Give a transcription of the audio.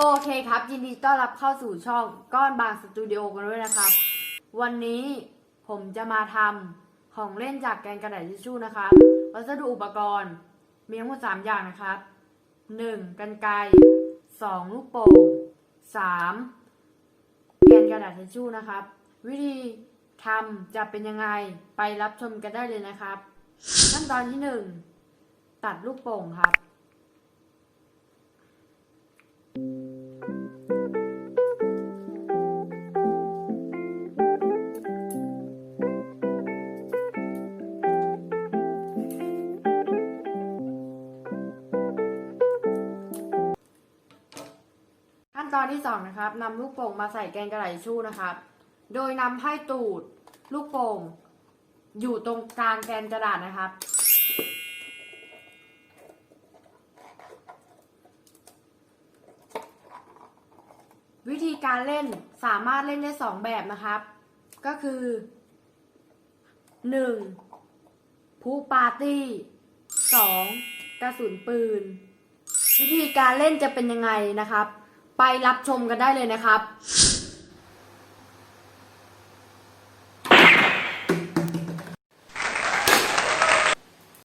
โอเคครับ ยินดีต้อนรับเข้าสู่ช่องก้อนบางสตูดิโอกันด้วยนะครับ วันนี้ผมจะมาทำของเล่นจากแกนกระดาษทิชชู่นะครับวัสดุอุปกรณ์มีทั้งหมดสามอย่างนะครับหนึ่งกันไกรสองลูกโป่งสามแกนกระดาษทิชชู่นะครับ วิธีทำจะเป็นยังไงไปรับชมกันได้เลยนะครับ ขั้นตอนที่หนึ่งตัดลูกโป่งครับ ตอนที่สองนะครับนำลูกโป่งมาใส่แกนกระดาษชชู่นะครับ โดยนำให้ตูดลูกโป่งอยู่ตรงกลางแกนกระดาษนะครับ วิธีการเล่นสามารถเล่นได้สองแบบนะครับ ก็คือหนึ่งผู้ปาร์ตี้สองกระสุนปืน วิธีการเล่นจะเป็นยังไงนะครับ ไปรับชมกันได้เลยนะครับ